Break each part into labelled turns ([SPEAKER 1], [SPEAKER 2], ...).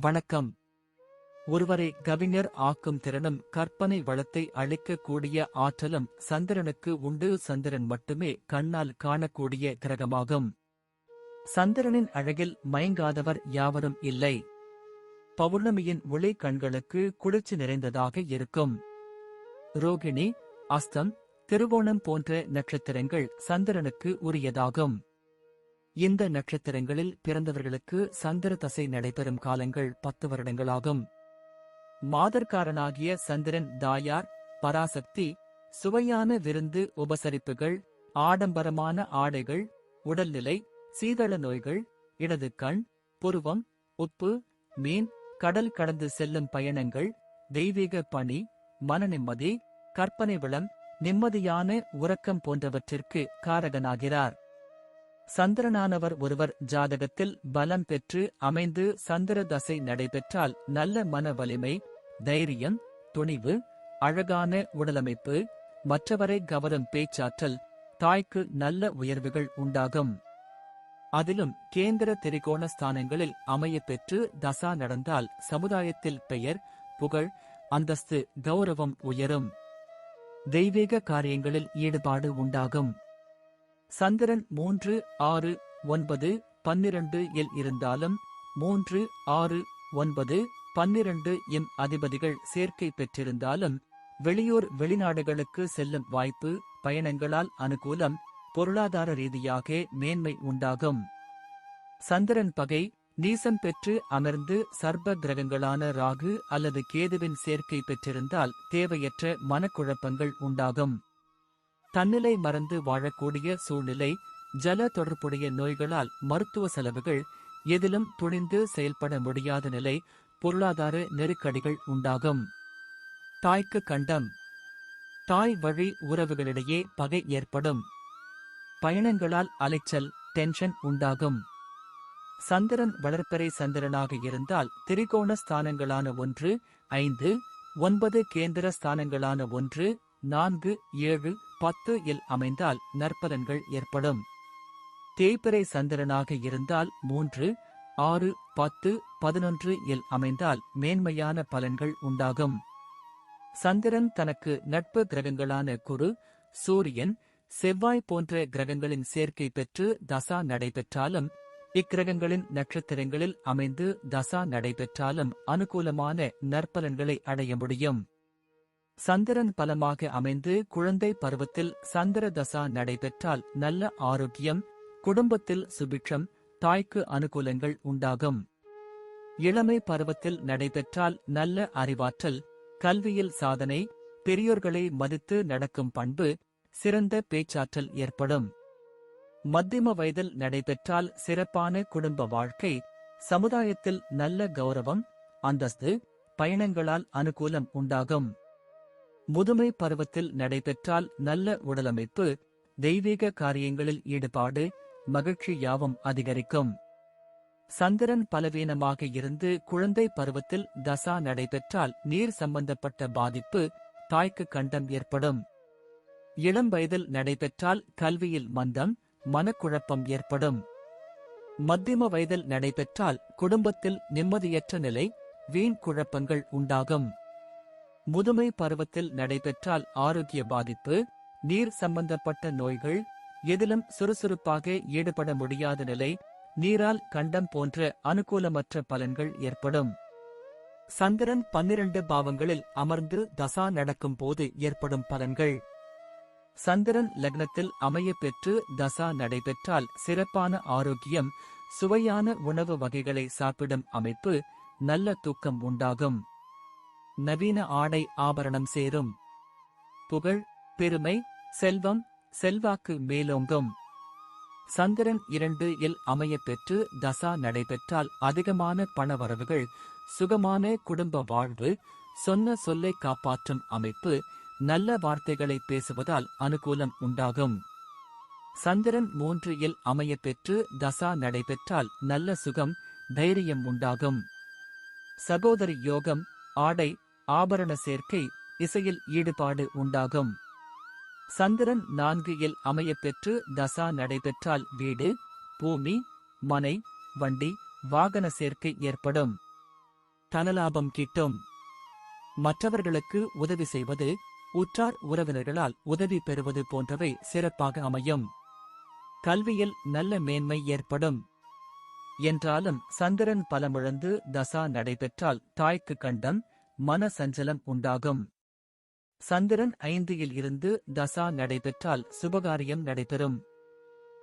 [SPEAKER 1] வணக்கம். ஒருவரை கவிஞர் ஆக்கும் திறனும் கற்பனை வளத்தை அளிக்கக்கூடிய ஆற்றலும் சந்திரனுக்கு உண்டு. சந்திரன் மட்டுமே கண்ணால் காணக்கூடிய கிரகமாகும். சந்திரனின் அழகில் மயங்காதவர் யாவரும் இல்லை. பௌர்ணமியின் ஒளி கண்களுக்கு குளிர்ச்சி நிறைந்ததாக இருக்கும். ரோகிணி அஸ்தம் திருவோணம் போன்ற நட்சத்திரங்கள் சந்திரனுக்கு உரியதாகும். இந்த நட்சத்திரங்களில் பிறந்தவர்களுக்கு சந்திர தசை நடைபெறும் காலங்கள் பத்து வருடங்களாகும். மாதர்காரனாகிய சந்திரன் தாயார் பராசக்தி சுவையான விருந்து உபசரிப்புகள் ஆடம்பரமான ஆடைகள் உடல்நிலை சீதள நோய்கள் இடது கண் புருவம் உப்பு மீன் கடல் கடந்து செல்லும் பயணங்கள் தெய்வீக பணி மனநிம்மதி கற்பனை வளம் நிம்மதியான உறக்கம் போன்றவற்றிற்கு காரகனாகிறார். சந்திரனானவர் ஒருவர் ஜாதகத்தில் பலம் பெற்று அமைந்து சந்திர தசை நடைபெற்றால் நல்ல மன வலிமை தைரியம் துணிவு அழகான உடலமைப்பு மற்றவரை கவரும் பேச்சாற்றல் தாய்க்கு நல்ல உயர்வுகள் உண்டாகும். அதிலும் கேந்திர திரிகோண ஸ்தானங்களில் அமையப் பெற்று தசா நடந்தால் சமுதாயத்தில் பெயர் புகழ் அந்தஸ்து கௌரவம் உயரும். தெய்வீக காரியங்களில் ஈடுபாடு உண்டாகும். சந்திரன் மூன்று ஆறு ஒன்பது பன்னிரண்டு இல் இருந்தாலும் மூன்று ஆறு ஒன்பது பன்னிரண்டு எம் அதிபதிகள் சேர்க்கை பெற்றிருந்தாலும் வெளியூர் வெளிநாடுகளுக்கு செல்லும் வாய்ப்பு பயணங்களால் அனுகூலம் பொருளாதார ரீதியாக மேன்மை உண்டாகும். சந்திரன் பகை நீசம் பெற்று அமர்ந்து சர்ப கிரகங்களான ராகு அல்லது கேதுவின் சேர்க்கை பெற்றிருந்தால் தேவையற்ற மனக்குழப்பங்கள் உண்டாகும். தன்னிலை மறந்து வாழக்கூடிய சூழ்நிலை ஜல தொடர்புடைய நோய்களால் மருத்துவ செலவுகள் எதிலும் துணிந்து செயல்பட முடியாத நிலை பொருளாதார நெருக்கடிகள் உண்டாகும். தாய்க்கு கண்டம். தாய் வழி உறவுகளிடையே பகை ஏற்படும். பயணங்களால் அலைச்சல் டென்ஷன் உண்டாகும். சந்திரன் வளர்ப்பறை சந்திரனாக இருந்தால் திரிகோண ஸ்தானங்களான ஒன்று ஐந்து ஒன்பது கேந்திர ஸ்தானங்களான ஒன்று நான்கு ஏழு பத்து இல் அமைந்தால் நற்பலன்கள் ஏற்படும். தேய்பிறை சந்திரனாக இருந்தால் மூன்று ஆறு பத்து பதினொன்று இல் அமைந்தால் மேன்மையான பலன்கள் உண்டாகும். சந்திரன் தனக்கு நட்பு கிரகங்களான குரு சூரியன் செவ்வாய் போன்ற கிரகங்களின் சேர்க்கை பெற்று தசா நடைபெற்றாலும் இக்கிரகங்களின் நட்சத்திரங்களில் அமைந்து தசா நடைபெற்றாலும் அனுகூலமான நற்பலன்களை அடைய முடியும். சந்திரன் பலமாக அமைந்து குழந்தை பருவத்தில் சந்திர தசா நடைபெற்றால் நல்ல ஆரோக்கியம் குடும்பத்தில் சுபிட்சம் தாய்க்கு அனுகூலங்கள் உண்டாகும். இளமை பருவத்தில் நடைபெற்றால் நல்ல அறிவாற்றல் கல்வியில் சாதனை பெரியோர்களை மதித்து நடக்கும் பண்பு சிறந்த பேச்சாற்றல் ஏற்படும். மத்தியம வயதில் நடைபெற்றால் சிறப்பான குடும்ப வாழ்க்கை சமுதாயத்தில் நல்ல கௌரவம் அந்தஸ்து பயணங்களால் அனுகூலம் உண்டாகும். முதுமை பருவத்தில் நடைபெற்றால் நல்ல உடலமைப்பு தெய்வீக காரியங்களில் ஈடுபாடு மகிழ்ச்சி யாவும் அதிகரிக்கும். சந்திரன் பலவீனமாக இருந்து குழந்தை பருவத்தில் தசா நடைபெற்றால் நீர் சம்பந்தப்பட்ட பாதிப்பு தாய்க்கு கண்டம் ஏற்படும். இளம் வயதில் நடைபெற்றால் கல்வியில் மந்தம் மனக்குழப்பம் ஏற்படும். மத்தியம வயதில் நடைபெற்றால் குடும்பத்தில் நிம்மதியற்ற நிலை வீண் குழப்பங்கள் உண்டாகும். முதுமை பருவத்தில் நடைபெற்றால் ஆரோக்கிய பாதிப்பு நீர் சம்பந்தப்பட்ட நோய்கள் எதிலும் சுறுசுறுப்பாக ஈடுபட முடியாத நிலை நீரால் கண்டம் போன்ற அனுகூலமற்ற பலன்கள் ஏற்படும். சந்திரன் பன்னிரண்டு பாவங்களில் அமர்ந்து தசா நடக்கும் போது ஏற்படும் பலன்கள். சந்திரன் லக்னத்தில் அமைய பெற்று தசா நடைபெற்றால் சிறப்பான ஆரோக்கியம் சுவையான உணவு வகைகளை சாப்பிடும் அமைப்பு நல்ல தூக்கம் உண்டாகும். நவீன ஆடை ஆபரணம் சேரும். புகழ் பெருமை செல்வம் செல்வாக்கு மேலோங்கும். சந்திரன் இரண்டு இல் அமைய பெற்று தசா நடைபெற்றால் அதிகமான பணவரவுகள் சுகமான குடும்ப வாழ்வு சொன்ன சொல்லை காப்பாற்றும் அமைப்பு நல்ல வார்த்தைகளை பேசுவதால் அனுகூலம் உண்டாகும். சந்திரன் மூன்று இல் அமைய பெற்று தசா நடைபெற்றால் நல்ல சுகம் தைரியம் உண்டாகும். சகோதரி யோகம் ஆடை ஆபரண சேர்க்கை இசையில் ஈடுபாடு உண்டாகும். சந்திரன் நான்கு இல் அமைய பெற்று தசா நடைபெற்றால் வீடு பூமி மனை வண்டி வாகன சேர்க்கை ஏற்படும். தனலாபம் கிட்டும். மற்றவர்களுக்கு உதவி செய்வது உற்றார் உறவினர்களால் உதவி பெறுவது போன்றவை சிறப்பாக அமையும். கல்வியில் நல்ல மேன்மை ஏற்படும். என்றாலும் சந்திரன் பலமிழந்து தசா நடைபெற்றால் தாய்க்கு கண்டம் மன சஞ்சலம் உண்டாகும். சந்திரன் ஐந்தில் இருந்து தசா நடைபெற்றால் சுபகாரியம் நடைபெறும்.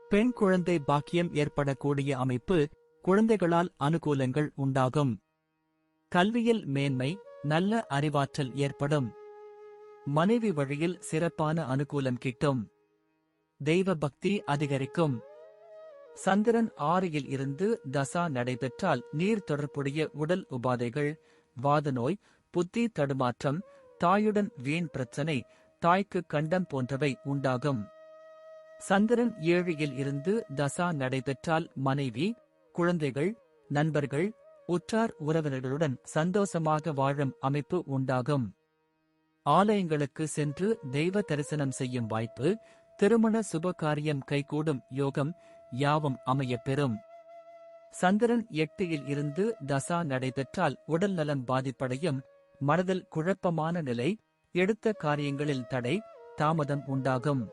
[SPEAKER 1] பெண் குழந்தை பாக்கியம் ஏற்படக்கூடிய அமைப்பு குழந்தைகளால் அனுகூலங்கள் உண்டாகும். கல்வியில் மேன்மை நல்ல அறிவாற்றல் ஏற்படும். மனைவி வழியில் சிறப்பான அனுகூலம் கிட்டும். தெய்வ பக்தி அதிகரிக்கும். சந்திரன் ஆறில் இருந்து தசா நடைபெற்றால் நீர் தொடர்புடைய உடல் உபாதைகள் வாதநோய் புத்தி தடுமாற்றம் தாயுடன் வீண் பிரச்சனை தாய்க்கு கண்டம் போன்றவை உண்டாகும். சந்திரன் ஏழையில் இருந்து தசா நடைபெற்றால் மனைவி குழந்தைகள் நண்பர்கள் உற்றார் உறவினர்களுடன் சந்தோஷமாக வாழும் அமைப்பு உண்டாகும். ஆலயங்களுக்கு சென்று தெய்வ தரிசனம் செய்யும் வாய்ப்பு திருமண சுபகாரியம் கைகூடும் யோகம் யாவும் அமையப்பெறும் சந்திரன் எட்டியில் இருந்து தசா நடைபெற்றால் உடல் நலம் பாதிப்படையும் மனதில் குழப்பமான நிலை எடுத்த காரியங்களில் தடை தாமதம் உண்டாகும்.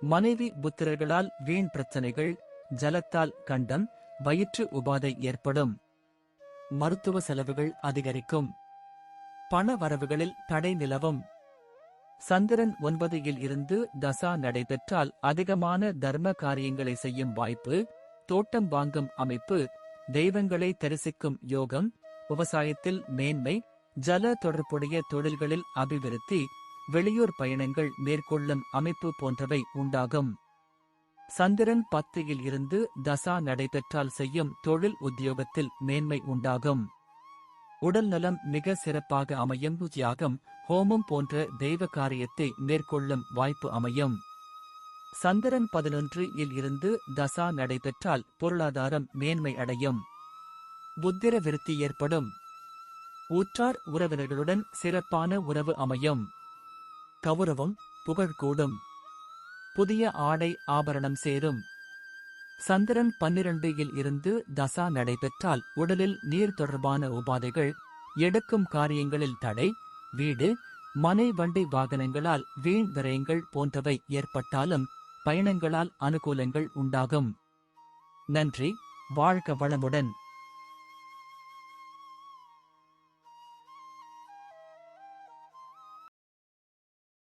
[SPEAKER 1] மனைவி புத்திரர்களால் வீண் பிரச்சனைகள் ஜலத்தால் கண்டம் வயிற்று உபாதை ஏற்படும். மருத்துவ செலவுகள் அதிகரிக்கும். பண வரவுகளில் தடை நிலவும். சந்திரன் ஒன்பதில் இருந்து தசா நடைபெற்றால் அதிகமான தர்ம காரியங்களை செய்யும் வாய்ப்பு தோட்டம் வாங்கும் அமைப்பு தெய்வங்களை தரிசிக்கும் யோகம் விவசாயத்தில் மேன்மை ஜல தொடர்புடைய தொழில்களில் அபிவிருத்தி வெளியூர் பயணங்கள் மேற்கொள்ளும் அமைப்பு போன்றவை உண்டாகும். சந்திரன் பத்தியில் இருந்து தசா நடைபெற்றால் செய்யும் தொழில் உத்தியோகத்தில் மேன்மை உண்டாகும். உடல் நலம் மிக சிறப்பாக அமையும். தியாகம் ஹோமம் போன்ற தெய்வ காரியத்தை மேற்கொள்ளும் வாய்ப்பு அமையும். சந்திரன் பதினொன்று இல் இருந்து தசா நடைபெற்றால் பொருளாதாரம் மேன்மை அடையும். புத்திர விருத்தி ஏற்படும். ஊற்றார் உறவினர்களுடன் சிறப்பான உறவு அமையும். கௌரவம் புகழ் கூடும் புதிய ஆடை ஆபரணம் சேரும். சந்திரன் பன்னிரண்டு இல் இருந்து தசா நடைபெற்றால் உடலில் நீர் தொடர்பான உபாதைகள் எடுக்கும் காரியங்களில் தடை வீடு மனை வண்டி வாகனங்களால் வீண் விரயங்கள் போன்றவை ஏற்பட்டாலும் பயணங்களால் அனுகூலங்கள் உண்டாகும். நன்றி வாழ்க வளமுடன்.